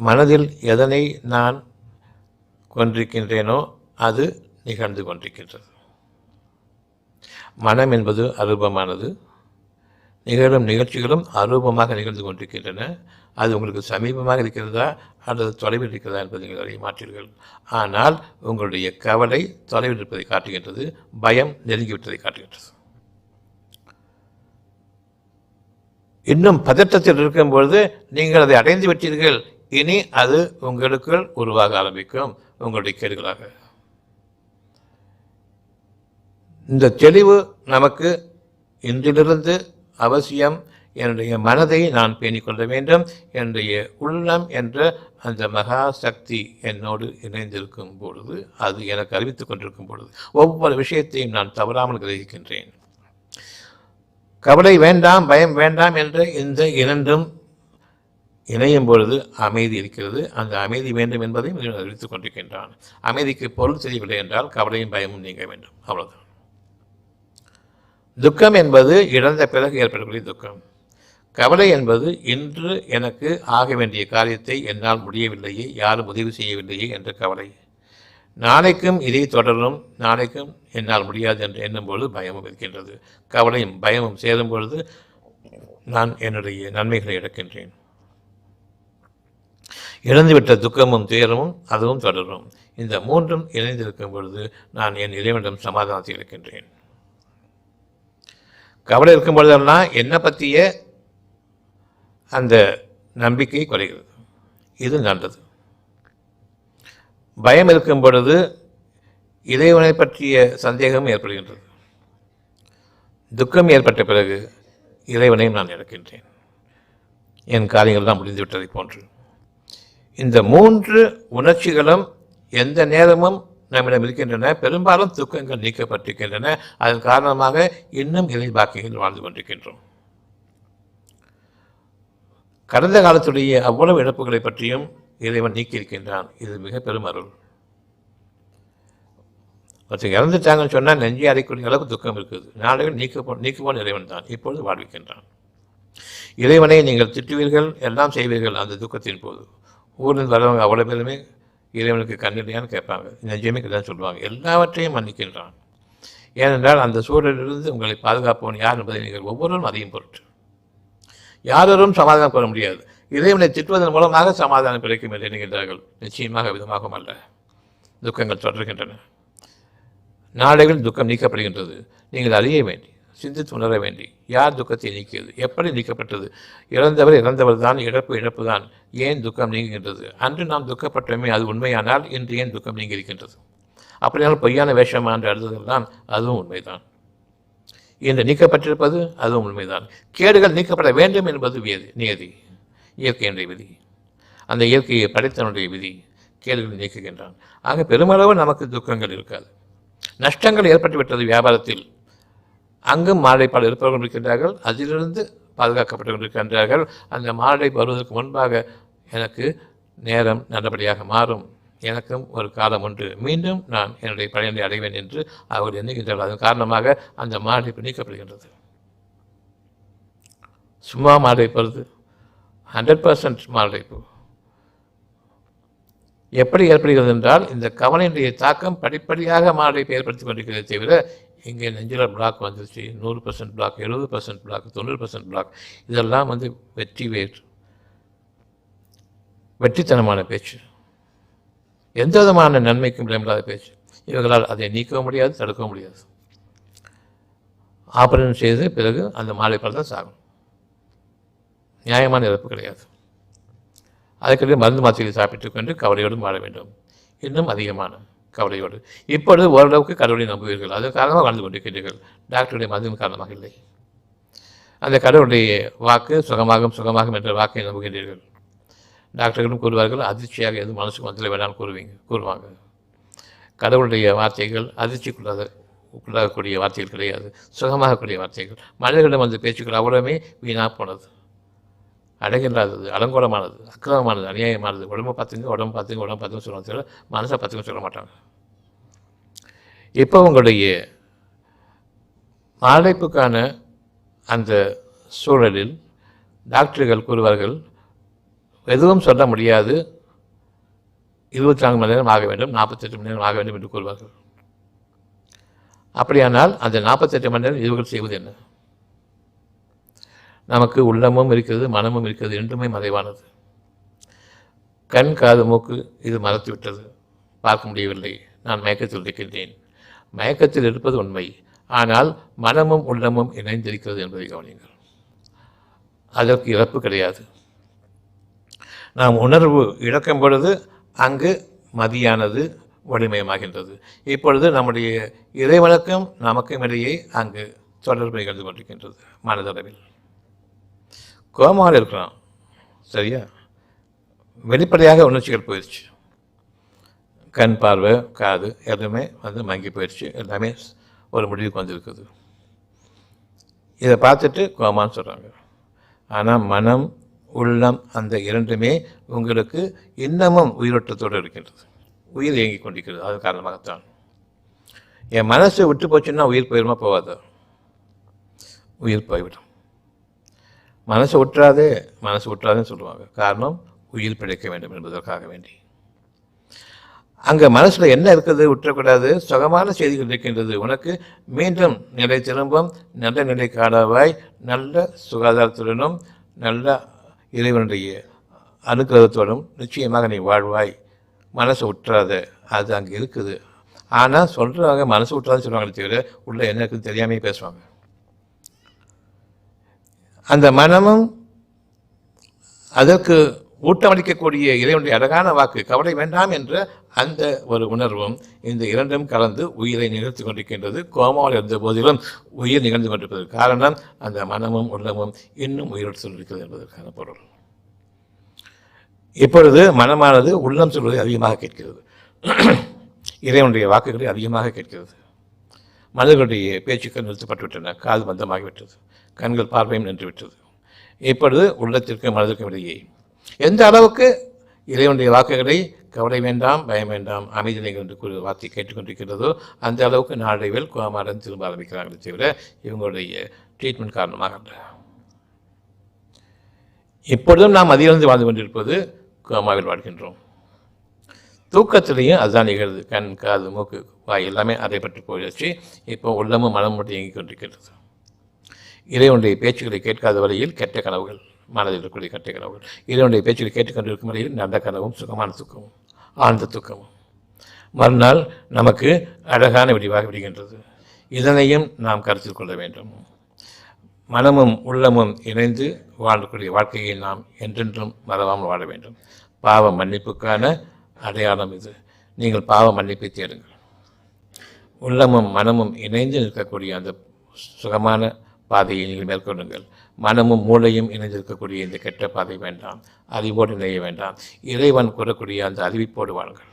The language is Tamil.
மனதில் எதனை நான் கொண்டிருக்கின்றேனோ அது நிகழ்ந்து கொண்டிருக்கின்றது. மனம் என்பது அரூபமானது. நிகழும் நிகழ்ச்சிகளும் அரூபமாக நிகழ்ந்து கொண்டிருக்கின்றன. அது உங்களுக்கு சமீபமாக இருக்கிறதா அல்லது தொலைவில் இருக்கிறதா என்பதை நீங்கள் அறிய மாட்டீர்கள். ஆனால் உங்களுடைய கவலை தொலைவில் இருப்பதை காட்டுகின்றது. பயம் நெருங்கிவிட்டதை காட்டுகின்றது. இன்னும் பதட்டத்தில் இருக்கும்பொழுது நீங்கள் அதை அடைந்து விட்டீர்கள். இனி அது உங்களுக்குள் உருவாக ஆரம்பிக்கும். உங்களுடைய கேடுகளாக. இந்த தெளிவு நமக்கு இன்றிலிருந்து அவசியம். என்னுடைய மனதை நான் பேணிக் கொள்ள வேண்டும். என்னுடைய உள்ளம் என்ற அந்த மகா சக்தி என்னோடு இணைந்திருக்கும் பொழுது அது எனக்கு அறிவித்துக் கொண்டிருக்கும் பொழுது ஒவ்வொரு விஷயத்தையும் நான் தவறாமல் கிரகிக்கின்றேன். கவலை வேண்டாம் பயம் வேண்டாம் என்று இந்த இரண்டும் இணையும் பொழுது அமைதி இருக்கிறது. அந்த அமைதி வேண்டும் என்பதையும் அறிவித்துக் கொண்டிருக்கின்றான். அமைதிக்கு பொருள் தெரியவில்லை என்றால் கவலையும் பயமும் நீங்க வேண்டும். அவ்வளவுதான். துக்கம் என்பது இழந்த பிறகு ஏற்படக்கூடிய துக்கம். கவலை என்பது இன்று எனக்கு ஆக வேண்டிய காரியத்தை என்னால் முடியவில்லையே யாரும் உதவி செய்யவில்லையே என்ற கவலை. நாளைக்கும் இதை தொடரும் நாளைக்கும் என்னால் முடியாது என்று எண்ணும்பொழுது பயமும் இருக்கின்றது. கவலையும் பயமும் சேரும் பொழுது நான் என்னுடைய நன்மைகளை இழக்கின்றேன். இழந்துவிட்ட துக்கமும் துயரமும் அதுவும் தொடரும். இந்த மூன்றும் இணைந்திருக்கும் பொழுது நான் என் இறைவனிடம் சமாதானத்தை இழக்கின்றேன் கவலை இருக்கும் பொழுதெல்லாம் என்னை பற்றிய அந்த நம்பிக்கை குறைகிறது. இது நல்லது. பயம் இருக்கும் பொழுது இறைவனை பற்றிய சந்தேகம் ஏற்படுகின்றது. துக்கம் ஏற்பட்ட பிறகு இறைவனையும் நான் இழக்கின்றேன். என் காரியங்கள்லாம் முடிந்துவிட்டதை போன்று. இந்த மூன்று உணர்ச்சிகளும் எந்த நேரமும் நம்மிடம் இருக்கின்றன. பெரும்பாலும் துக்கங்கள் நீக்கப்பட்டிருக்கின்றன. அதன் காரணமாக இன்னும் இறை பாக்கியங்கள் வாழ்ந்து கொண்டிருக்கின்றோம். கடந்த காலத்துடைய அவ்வளவு இழப்புகளை பற்றியும் இறைவன் நீக்கியிருக்கின்றான். இது மிக பெரும் அருள். ஒருத்தர் இறந்துட்டாங்கன்னு சொன்னால் நெஞ்சை அடைக்கூடிய அளவுக்கு துக்கம் இருக்குது. நாளைகள் நீக்க நீக்குவான் இறைவன் தான். இப்பொழுது வாழ்விக்கின்றான். இறைவனை நீங்கள் திட்டுவீர்கள் எல்லாம் செய்வீர்கள் அந்த துக்கத்தின் போது. ஊரில் வரவங்க அவ்வளோ பேருமே இறைவனுக்கு கண்ணில்லையான்னு கேட்பாங்க. நெஞ்சமே தான் சொல்லுவாங்க. எல்லாவற்றையும் மன்னிக்கின்றான். ஏனென்றால் அந்த சூழலிலிருந்து உங்களை பாதுகாப்பவன் யார் என்பதை நீங்கள் ஒவ்வொருவரும் அதையும் பொருட்டு. யாரும் சமாதானம் பெற முடியாது. இறைவனை திட்டுவதன் மூலமாக சமாதானம் கிடைக்கும் என்று எண்ணுகின்றார்கள். நிச்சயமாக விதமாகவும் அல்ல. துக்கங்கள் தொடர்கின்றன. நாளைகள் துக்கம் நீக்கப்படுகின்றது. நீங்கள் அறிய வேண்டி. சிந்தித்து உணர வேண்டி. யார் துக்கத்தை நீக்கியது? எப்படி நீக்கப்பட்டது? இறந்தவர் இறந்தவர் தான் இழப்பு இழப்பு தான் ஏன் துக்கம் நீங்குகின்றது? அன்று நாம் துக்கப்பட்டோமே அது உண்மையானால் இன்று ஏன் துக்கம் நீங்கி இருக்கின்றது அப்படியானால் பொய்யான வேஷமா என்று அடுத்தது தான் அதுவும் உண்மைதான். இன்று நீக்கப்பட்டிருப்பது அதுவும் உண்மைதான். கேடுகள் நீக்கப்பட வேண்டும் என்பது வியதி நியதி இயற்கையினுடைய விதி. அந்த இயற்கையை படைத்தனுடைய விதி கேள்விகள் நீக்குகின்றான். ஆக பெருமளவு நமக்கு துக்கங்கள் இருக்காது. நஷ்டங்கள் ஏற்பட்டுவிட்டது வியாபாரத்தில். அங்கும் மாலைப்பாடு இருப்பவர்கள் இருக்கின்றார்கள். அதிலிருந்து பாதுகாக்கப்பட்டு கொண்டிருக்கின்றார்கள். அந்த மாலை வருவதற்கு முன்பாக எனக்கு நேரம் நல்லபடியாக மாறும். எனக்கும் ஒரு காலம் உண்டு. மீண்டும் நான் என்னுடைய பழையனை அடைவேன் என்று அவர்கள் எண்ணுகின்றார்கள் அதன் காரணமாக அந்த மாலை நீக்கப்படுகின்றது. சும்மா மாலை வருது. ஹண்ட்ரட் பர்சன்ட் மாரடைப்பு. எப்படி ஏற்படுகிறது என்றால் இந்த கவலையினுடைய தாக்கம் படிப்படியாக மாரடைப்பை ஏற்படுத்தி கொண்டிருக்கிறதே தவிர இங்கே நெஞ்சில் பிளாக் வந்துருச்சு. நூறு பர்சன்ட் பிளாக் எழுபது பர்சன்ட் பிளாக் தொண்ணூறு பர்சன்ட் பிளாக் இதெல்லாம் வந்து வெற்றி வேர் வெற்றித்தனமான பேச்சு. எந்த விதமான நன்மைக்கும் இல்லாத பேச்சு. இவர்களால் அதை நீக்கவும் முடியாது தடுக்கவும் முடியாது. ஆபரேஷன் செய்து பிறகு அந்த மாலை தான் சாகும். நியாயமான இறப்பு கிடையாது. அதுக்கிடையே மருந்து மாத்திரை சாப்பிட்டுக் கொண்டு கவலையோடு வாழ வேண்டும். இன்னும் அதிகமான. கவலையோடு. இப்பொழுது ஓரளவுக்கு கடவுளை நம்புவீர்கள். அது காரணமாக வாழ்ந்து கொண்டிருக்கிறீர்கள். டாக்டருடைய மருந்தின் காரணமாக இல்லை. அந்த கடவுளுடைய வாக்கு சுகமாகும் சுகமாகும் என்ற வாக்கை நம்புகின்றீர்கள். டாக்டர்களும் கூறுவார்கள் அதிர்ச்சியாக எதுவும் மனசுக்கு வந்ததில் வேணாலும் கூறுவீங்க கூறுவாங்க. கடவுளுடைய வார்த்தைகள் அதிர்ச்சிக்குள்ளாத உள்ளாகக்கூடிய வார்த்தைகள் கிடையாது. சுகமாகக்கூடிய வார்த்தைகள். மனிதர்களிடம் வந்த பேச்சுக்கள் அவ்வளவுமே வீணாக போனது. அடங்கில்லாதது அலங்கோலமானது அக்கிரமமானது அநியாயமானது. உடம்பை பார்த்துங்க உடம்பு பார்த்துங்க உடம்பு பார்த்துங்க சொல்லுவாங்க தவிர மனசை பார்த்துங்க சொல்ல மாட்டாங்க. இப்போ உங்களுடைய மாரடைப்புக்கான அந்த சூழலில் டாக்டர்கள் கூறுவார்கள் எதுவும் சொல்ல முடியாது இருபத்தி நான்கு மணி நேரம் ஆக வேண்டும் நாற்பத்தெட்டு மணி நேரம் ஆக வேண்டும் என்று கூறுவார்கள். அப்படியானால் அந்த நாற்பத்தெட்டு மணி நேரம் இவர்கள் செய்வது என்ன? நமக்கு உள்ளமும் இருக்கிறது மனமும் இருக்கிறது ரெண்டுமே மறைவானது. கண் காது மூக்கு இது மறத்து விட்டது பார்க்க முடியவில்லை. நான் மயக்கத்தில் இருக்கின்றேன். மயக்கத்தில் இருப்பது உண்மை. ஆனால் மனமும் உள்ளமும் இணைந்திருக்கிறது என்பதை கவனிங்கள் அதற்கு இறப்பு கிடையாது. நாம் உணர்வு இழக்கும் பொழுது அங்கு மதியானது வலிமயமாகின்றது. இப்பொழுது நம்முடைய இறைவனுக்கும் நமக்கும் இடையே அங்கு தொடர்பு நிகழ்ந்து கொண்டிருக்கின்றது மனதளவில். கோமாவில் இருக்கிறான். சரியா? வெளிப்படையாக உணர்ச்சிகள் போயிடுச்சு. கண் பார்வை காது எல்லாமே வந்து மங்கி போயிடுச்சு. எல்லாமே ஒரு முடிவுக்கு வந்திருக்குது. இதை பார்த்துட்டு கோமான்னு சொல்கிறாங்க ஆனால் மனம் உள்ளம் அந்த இரண்டுமே உங்களுக்கு இன்னமும் உயிரோட்டத்தோடு இருக்கின்றது. உயிர் இயங்கி கொண்டிருக்கிறது. அது காரணமாகத்தான். என் மனசு விட்டு போச்சுன்னா உயிர் போயிடுமா போகாதா உயிர் போய்விடும். மனசு ஒற்றாதே மனசு விட்டுறாதேன்னு சொல்லுவாங்க. காரணம் உயிர் பிழைக்க வேண்டும் என்பதற்காக வேண்டி. அங்கே மனசில் என்ன இருக்குது? விட்டுறக்கூடாது சுகமான செய்திகள் இருக்கின்றது. உனக்கு மீண்டும் நிலை திரும்பும். நல்ல நிலை காணவாய். நல்ல சுகாதாரத்துடனும் நல்ல இறைவனுடைய அனுகிரகத்தோடும் நிச்சயமாக நீ வாழ்வாய். மனசு விட்டுறாத அது அங்கே இருக்குது. ஆனால் சொல்கிறவங்க மனசு விட்டுறாதுன்னு சொல்லுவாங்களே தவிர உள்ள என்ன இருக்குன்னு தெரியாமையே பேசுவாங்க. அந்த மனமும் அதற்கு ஊட்டமளிக்கக்கூடிய இறைவனுடைய அழகான வாக்கு கவலை வேண்டாம் என்ற அந்த ஒரு உணர்வும் இந்த இரண்டும் கலந்து உயிரை நிகழ்த்து கொண்டிருக்கின்றது. கோமாவில் இருந்த போதிலும் உயிர் நிகழ்ந்து கொண்டிருப்பது காரணம் அந்த மனமும் உள்ளமும் இன்னும் உயிரோடு சொல்லிருக்கிறது என்பதற்கான பொருள். இப்பொழுது மனமானது உள்ளம் சொல்வதை அதிகமாக கேட்கிறது. இறைவனுடைய வாக்குகளை அதிகமாக கேட்கிறது. மனிதர்களுடைய பேச்சுக்கள் நிறுத்தப்பட்டுவிட்டன. காது மந்தமாகிவிட்டது. கண்கள் பார்வையும் நின்றுவிட்டது. இப்பொழுது உள்ளத்திற்கும் மனதிற்கும் இடையே. எந்த அளவுக்கு இறைவனுடைய வாக்குகளை கவலை வேண்டாம் பயம் வேண்டாம் அமைதி நீங்கள் என்று கூறிய வார்த்தை கேட்டுக்கொண்டிருக்கிறதோ அந்த அளவுக்கு நாளடைவில் கோமாரன் திரும்ப ஆரம்பிக்கிறாங்களே தவிர இவங்களுடைய ட்ரீட்மெண்ட் காரணமாக அல்ல. இப்பொழுதும் நாம் அதிலிருந்து வாழ்ந்து கொண்டிருப்பது கோமாவில் வாழ்கின்றோம். தூக்கத்திலையும் அதுதான் நிகழ்து. கண் காது மூக்கு வாய் எல்லாமே அறைப்பட்டு போயிடுச்சு. இப்போ உள்ளமும் மனம் மட்டும் இயங்கிக் கொண்டிருக்கிறது. இறைவனுடைய பேச்சுக்களை கேட்காத வரையில் கெட்ட கனவுகள் மனதில் இருக்கக்கூடிய கெட்ட கனவுகள். இறைவனுடைய பேச்சுக்களை கேட்டுக்கொண்டிருக்கும் வரையில் நல்ல கனவும் சுகமான தூக்கமும் ஆழ்ந்த தூக்கமும். மறுநாள் நமக்கு அழகான விடிவாக விடுகின்றது. இதனையும் நாம் கருத்தில் கொள்ள வேண்டும். மனமும் உள்ளமும் இணைந்து வாழக்கூடிய வாழ்க்கையை நாம் என்றென்றும் மறவாமல் வாழ வேண்டும். பாவ மன்னிப்புக்கான அடையாளம் இது. நீங்கள் பாவ மன்னிப்பை தேடுங்கள். உள்ளமும் மனமும் இணைந்து நிற்கக்கூடிய அந்த சுகமான பாதையை நீங்கள் மேற்கொள்ளுங்கள். மனமும் மூளையும் இணைந்திருக்கக்கூடிய இந்த கெட்ட பாதை வேண்டாம். அறிவோடு இணைய வேண்டாம். இறைவன் கூறக்கூடிய அந்த அறிவிப்போடு வாழுங்கள்.